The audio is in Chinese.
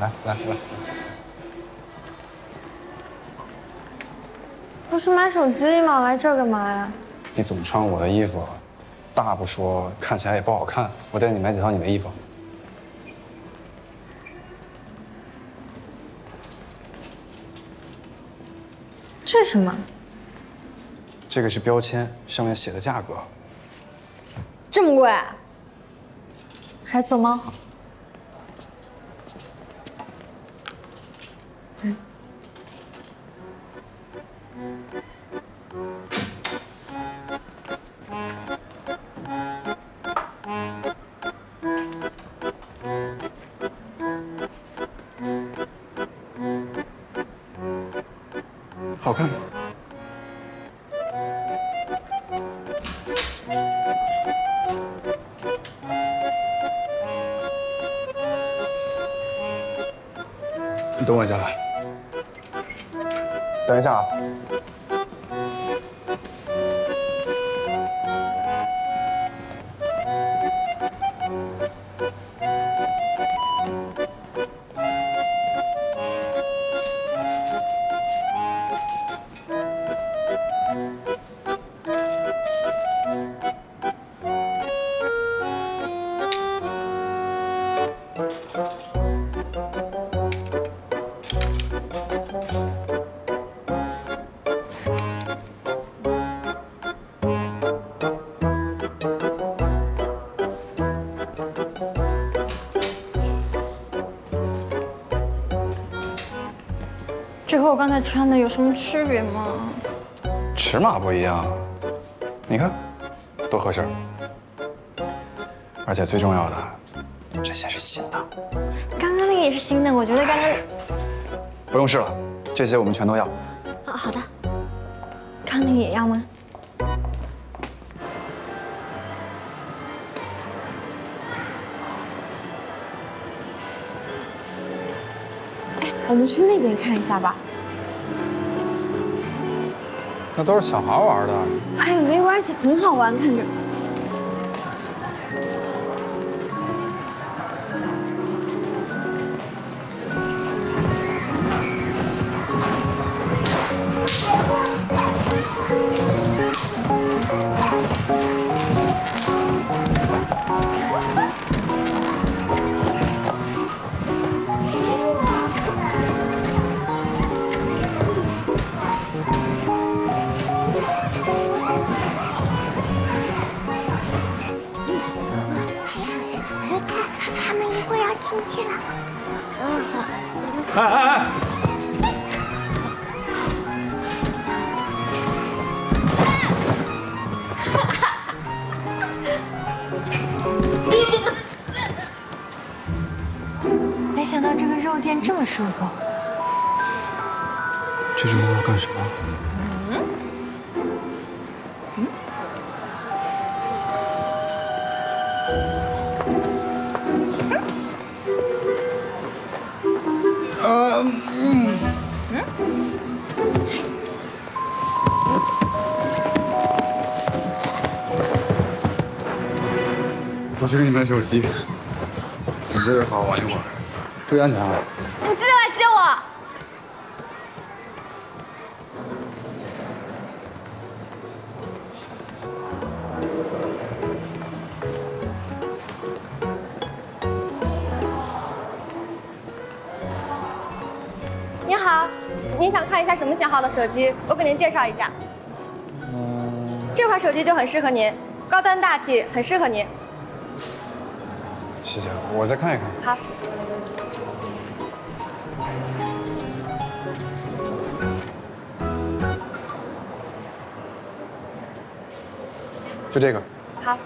来来来，不是买手机吗？来这儿干嘛呀？你总穿我的衣服，大不说，看起来也不好看。我带你买几套你的衣服。这是什么？这个是标签，上面写的价格。这么贵？还走吗？好看？你等我一下来。等一下啊。这和我刚才穿的有什么区别吗？尺码不一样，你看，多合适。而且最重要的，这些是新的，刚刚那个也是新的，我觉得刚刚……不用试了，这些我们全都要。啊，好的。刚刚那个也要吗？我们去那边看一下吧。那都是小孩玩的。哎呀，没关系，很好玩，看着。进去了。哎哎哎！没想到这个肉垫这么舒服。这是要干什么？我去给你买手机，你在这好好玩一会儿，注意安全啊！你记得来接我。你好，您想看一下什么型号的手机？我给您介绍一下。这款手机就很适合您，高端大气，很适合您。谢谢，我再看一看。好，就这个。好。